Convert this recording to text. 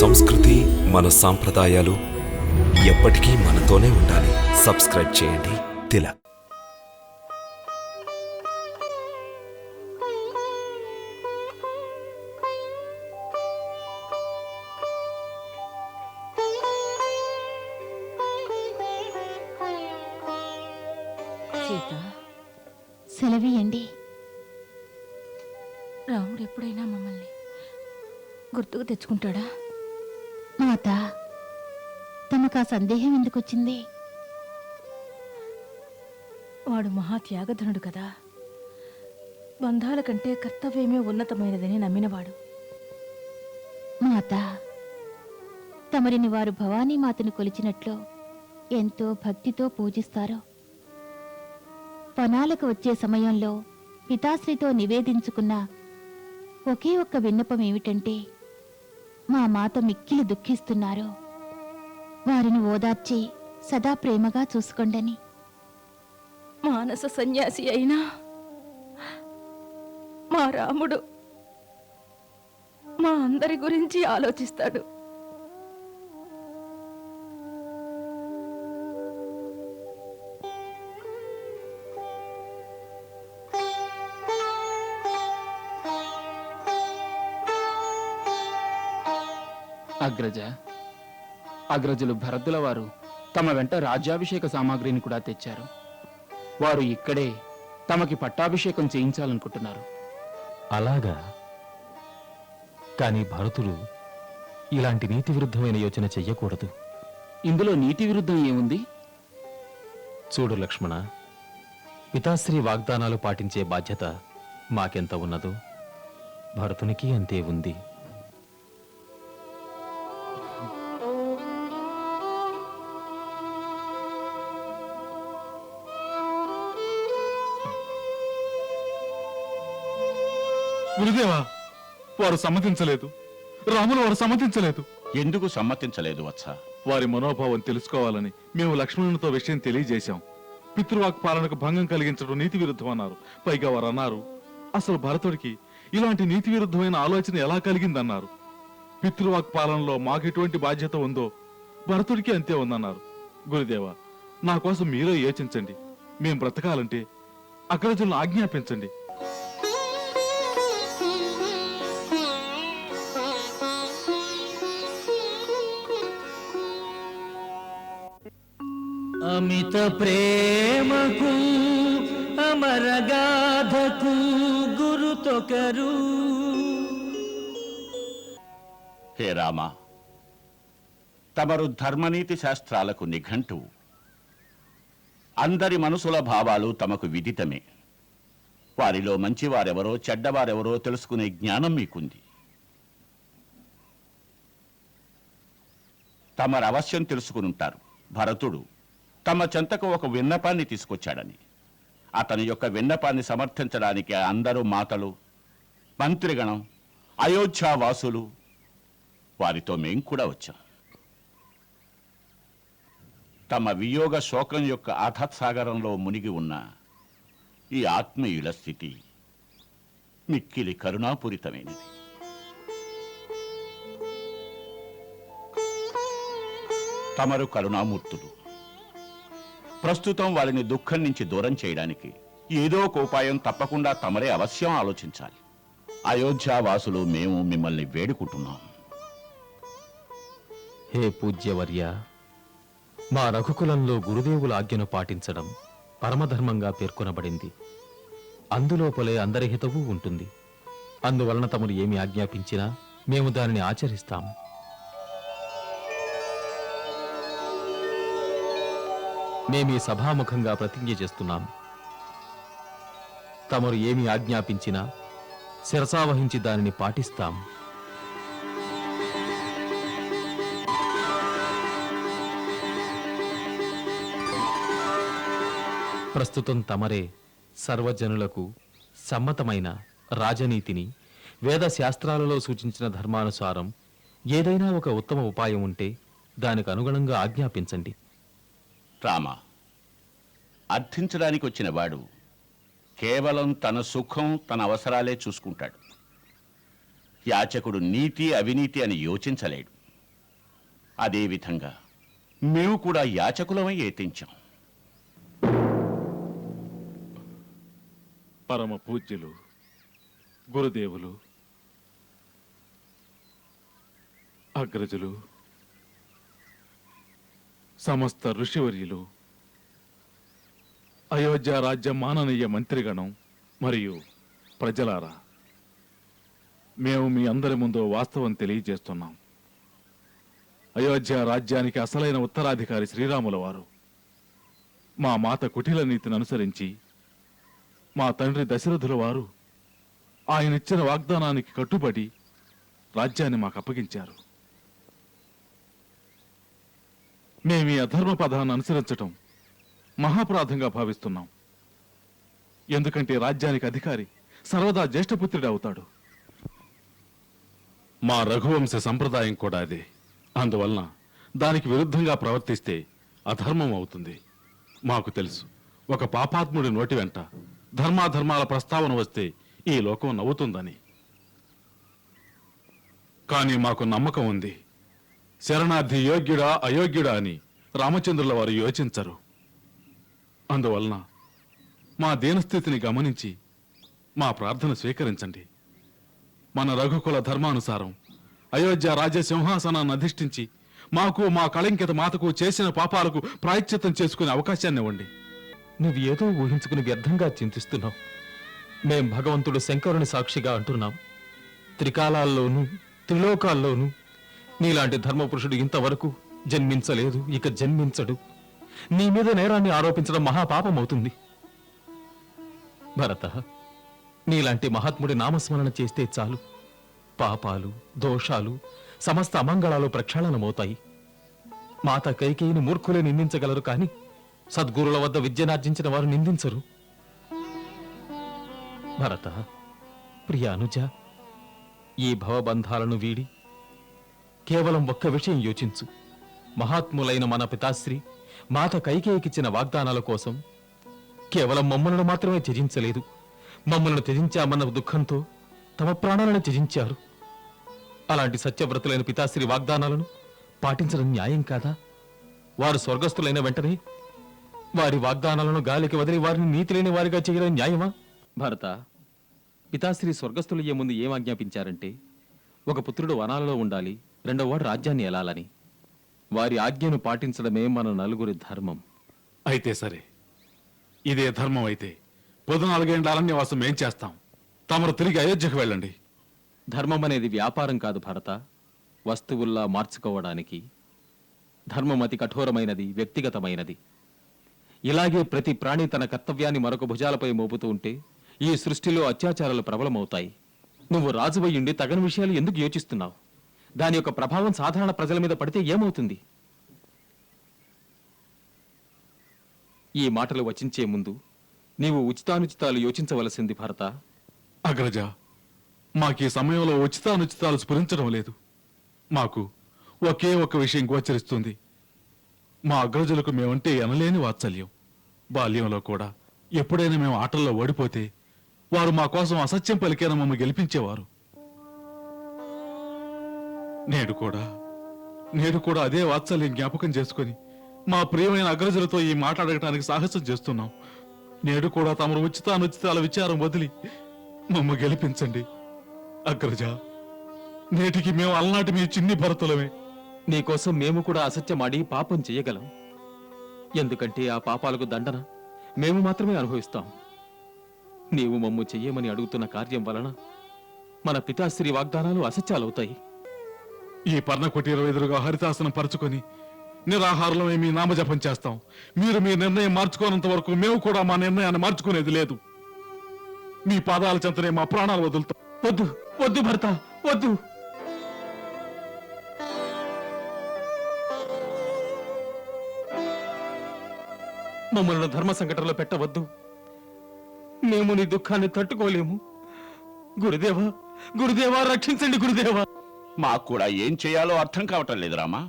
సంస్కృతి మన సాంప్రదాయాలు ఎప్పటికీ మనతోనే ఉండాలి. సబ్స్క్రైబ్ చేయండి. తిలక్ సీత సెలవీయండి. రాముడు ఎప్పుడైనా మమ్మల్ని గుర్తుకు తెచ్చుకుంటాడా? తమకు ఆ సందేహం ఎందుకు వచ్చింది వాడు మహా త్యాగధనుడు కదా. బంధాల కంటే కర్తవ్యమే ఉన్నతమైనదని నమ్మినవాడు. మాత తమరిని వారు భవానీ మాతను కొలిచినట్లు ఎంతో భక్తితో పూజిస్తారో. పనాలకు వచ్చే సమయంలో పితాశ్రీతో నివేదించుకున్న ఒకే ఒక్క విన్నపం ఏమిటంటే మా మాత మిక్కిలి దుఃఖిస్తున్నారు. వారిని ఓదార్చి సదా ప్రేమగా చూసుకోండని. మానస సన్యాసి అయినా మా రాముడు మా అందరి గురించి ఆలోచిస్తాడు. అగ్రజ అగ్రజులు భరతుల వారు తమ వెంట రాజ్యాభిషేక సామాగ్రిని కూడా తెచ్చారు. వారు ఇక్కడే తమకి పట్టాభిషేకం చేయించాలనుకుంటున్నారు. అలాగా? కానీ భరతుడు ఇలాంటి నీతి విరుద్ధమైన యోచన చెయ్యకూడదు. ఇందులో నీతి విరుద్ధం ఏముంది? చూడు లక్ష్మణ పితాశ్రీ వాగ్దానాలు పాటించే బాధ్యత మాకెంత ఉన్నదో భరతునికి అంతే ఉంది. గురుదేవా వారు సమ్మతించలేదు. రాములు వారు సమ్మతించలేదు. ఎందుకు సమ్మతించలేదు వత్స? వారి మనోభావం తెలుసుకోవాలని మేము లక్ష్మణునితో విషయం తెలియజేశాం. పితృవాక్ పాలనకు భంగం కలిగించడం నీతి విరుద్ధం అన్నారు. పైగా వారు అన్నారు అసలు భరతుడికి ఇలాంటి నీతి విరుద్ధమైన ఆలోచన ఎలా కలిగిందన్నారు? పితృవాక్ పాలనలో మాకు ఎటువంటి బాధ్యత ఉందో భరతుడికి అంతే ఉందన్నారు. గురుదేవా నా కోసం మీరే యోచించండి. మేం బ్రతకాలంటే అగ్రజులను ఆజ్ఞాపించండి. అమిత ప్రేమకు అమరగాధకు గురుతొకరు హే రామ తమరు ధర్మనీతి శాస్త్రాలకు నిఘంటు. అందరి మనసుల భావాలు తమకు విదితమే. వారిలో మంచివారెవరో చెడ్డవారెవరో తెలుసుకునే జ్ఞానం మీకుంది. తమరు అవశ్యం తెలుసుకునుంటారు. భరతుడు తమ చెంతకు ఒక విన్నపాన్ని తీసుకొచ్చాడని. అతని యొక్క విన్నపాన్ని సమర్థించడానికి అందరూ మాతలు మంత్రిగణం అయోధ్యావాసులు వారితో మేం కూడా వచ్చాం. తమ వియోగ శోకం యొక్క అధత్సాగరంలో మునిగి ఉన్న ఈ ఆత్మీయుల స్థితి మిక్కిలి కరుణాపూరితమైనది. తమరు కరుణామూర్తులు. ప్రస్తుతం వారిని దుఃఖం నుంచి దూరం చేయడానికి ఏదో ఒక ఉపాయం తప్పకుండా తమరే అవశ్యం ఆలోచించాలి. అయోధ్యావాసులు మేము మిమ్మల్ని వేడుకుంటున్నాం. హే పూజ్యవర్య మా రఘుకులంలో గురుదేవుల ఆజ్ఞను పాటించడం పరమధర్మంగా పేర్కొనబడింది. అందులోపలే అందరి హితవు ఉంటుంది. అందువలన తమరు ఏమి ఆజ్ఞాపించినా మేము దానిని ఆచరిస్తాం. మేమీ సభాముఖంగా ప్రతిజ్ఞ చేస్తున్నాం. తమరు ఏమి ఆజ్ఞాపించినా శిరసావహించి దానిని పాటిస్తాం. ప్రస్తుతం తమరే సర్వజనులకు సమ్మతమైన రాజనీతిని వేద శాస్త్రాలలో సూచించిన ధర్మానుసారం ఏదైనా ఒక ఉత్తమ ఉపాయం ఉంటే దానికి అనుగుణంగా ఆజ్ఞాపించండి. రామ. అర్థించడానికి వచ్చిన వాడు కేవలం తన సుఖం తన అవసరాలే చూసుకుంటాడు. యాచకుడు నీతి అవినీతి అని యోచించలేడు. అదేవిధంగా మేము కూడా యాచకులమై ఏతించాం పరమ పూజ్యులు గురుదేవులు అగ్రజులు సమస్త ఋషివర్యులు అయోధ్య రాజ్య మాననీయ మంత్రిగణం మరియు ప్రజలారా మేము మీ అందరి ముందు వాస్తవం తెలియజేస్తున్నాం. అయోధ్య రాజ్యానికి అసలైన ఉత్తరాధికారి శ్రీరాముల వారు మా మాత కుటిల నీతిని అనుసరించి మా తండ్రి దశరథుల వారు ఆయనిచ్చిన వాగ్దానానికి కట్టుబడి రాజ్యాన్ని మాకు అప్పగించారు. మేము ఈ అధర్మ పదాన్ని అనుసరించటం మహాపరాధంగా భావిస్తున్నాం. ఎందుకంటే రాజ్యానికి అధికారి సర్వదా జ్యేష్ఠపుత్రుడు అవుతాడు. మా రఘువంశ సంప్రదాయం కూడా అదే. అందువలన దానికి విరుద్ధంగా ప్రవర్తిస్తే అధర్మం అవుతుంది. మాకు తెలుసు ఒక పాపాత్ముడి నోటి వెంట ధర్మాధర్మాల ప్రస్తావన వస్తే ఈ లోకం నవ్వుతుందని. కానీ మాకు నమ్మకం ఉంది. శరణార్థి యోగ్యుడా అయోగ్యుడా అని రామచంద్రుల వారు యోచించరు. అందువలన మా దీనస్థితిని గమనించి మా ప్రార్థన స్వీకరించండి. మన రఘుకుల ధర్మానుసారం అయోధ్య రాజ్య సింహాసనాన్ని అధిష్ఠించి మాకు మా కళంకిత మాతకు చేసిన పాపాలకు ప్రాయశ్చిత్తం చేసుకునే అవకాశాన్ని ఇవ్వండి. నువ్వు ఏదో ఊహించుకుని వ్యర్థంగా చింతిస్తున్నావు. మేం భగవంతుడు శంకరుని సాక్షిగా అంటున్నాం. త్రికాలాల్లోనూ త్రిలోకాల్లోనూ నీలాంటి ధర్మపురుషుడు ఇంతవరకు జన్మించలేదు ఇక జన్మించడు. నీ మీద నేరాన్ని ఆరోపించడం మహాపాపమవుతుంది. భరత నీలాంటి మహాత్ముడి నామస్మరణ చేస్తే చాలు. పాపాలు దోషాలు సమస్త అమంగళాలు ప్రక్షాళనమవుతాయి. మాత కైకేయిని మూర్ఖులే నిందించగలరు కాని సద్గురుల వద్ద విద్యనార్జించిన వారు నిందించరు. భరత ప్రియ అనుజ ఈ భవబంధాలను వీడి కేవలం ఒక్క విషయం యోచించు. మహాత్ములైన మన పితాశ్రీ మాత కైకేయికిచ్చిన వాగ్దానాల కోసం కేవలం మమ్మలను మాత్రమే త్యజించలేదు. మమ్మలను త్యజించామన్న దుఃఖంతో తమ ప్రాణాలను త్యజించారు. అలాంటి సత్యవ్రతులైన పితాశ్రీ వాగ్దానాలను పాటించడం న్యాయం కాదా? వారు స్వర్గస్థులైన వెంటనే వారి వాగ్దానాలను గాలికి వదిలి వారిని నీతి లేని వారిగా చేయడం న్యాయమా? భరత పితాశ్రీ స్వర్గస్థులయ్యే ముందు ఏం ఆజ్ఞాపించారంటే ఒక పుత్రుడు వనాలలో ఉండాలి రెండవ వాడు రాజ్యాన్ని ఎలాలని? వారి ఆజ్ఞను పాటించడమే మన నలుగురి ధర్మం. అయితే సరే. ఇదే ధర్మం అయితే పొద్దునాలుగేండ్ల అరణ్యవాసం ఏం చేస్తాం? తమరు తిరిగి అయోధ్యకు వెళ్ళండి. ధర్మం అనేది వ్యాపారం కాదు భరత. వస్తువుల్లా మార్చుకోవడానికి. ధర్మం అతి కఠోరమైనది వ్యక్తిగతమైనది. ఇలాగే ప్రతి ప్రాణి తన కర్తవ్యాన్ని మరొక భుజాలపై మోపుతూ ఉంటే ఈ సృష్టిలో అత్యాచారాలు ప్రబలమవుతాయి. నువ్వు రాజువయ్యుండి తగని విషయాలు ఎందుకు యోచిస్తున్నావు? దాని యొక్క ప్రభావం సాధారణ ప్రజల మీద పడితే ఏమవుతుంది? ఈ మాటలు వచించే ముందు నీవు ఉచితానుచితాలు యోచించవలసింది భరత. అగ్రజ మాకీ సమయంలో ఉచితానుచితాలు స్ఫురించడం లేదు. మాకు ఒకే ఒక విషయం గోచరిస్తుంది. మా అగ్రజులకు మేమంటే ఎనలేని వాత్సల్యం. బాల్యంలో కూడా ఎప్పుడైనా మేము ఆటల్లో ఓడిపోతే వారు మా కోసం అసత్యం పలికేన మమ్మల్ని గెలిపించేవారు. నేడు కూడా. నేడు కూడా అదే వాత్సల్యం జ్ఞాపకం చేసుకొని మా ప్రియమైన అగ్రజులతో ఈ మాట్లాడటానికి సాహసం చేస్తున్నాం. నేడు కూడా తమరు ఉచితానుచితాల విచారం వదిలి మమ్మ గెలిపించండి. అగ్రజ నేటికి మేము అలనాటి మీ చిన్ని భరతులమే. నీకోసం మేము కూడా అసత్యమాడి పాపం చేయగలం. ఎందుకంటే ఆ పాపాలకు దండన మేము మాత్రమే అనుభవిస్తాం. నీవు మమ్ము చెయ్యమని అడుగుతున్న కార్యం వలన మన పితాశ్రీ వాగ్దానాలు అసత్యాలవుతాయి. ఈ పర్ణ కుటీరం ఎదురుగా హరితాసనం పరుచుకొని నిరాహారులమే మీ నామజపం చేస్తాం. మీరు మీ నిర్ణయం మార్చుకోనంత వరకు మేము కూడా మా నిర్ణయాన్ని మార్చుకునేది లేదు. మీ పాదాల చెంతనే మా ప్రాణాలు వదులుతాం. వద్దు వద్దు భర్త వద్దు. మమ్మల్ని ధర్మ సంకటంలో పెట్టవద్దు. మేము నీ దుఃఖాన్ని తట్టుకోలేము. గురుదేవా గురుదేవా రక్షించండి గురుదేవా. మాకు కూడా ఏం చేయాలో అర్థం కావటం లేదు రామా.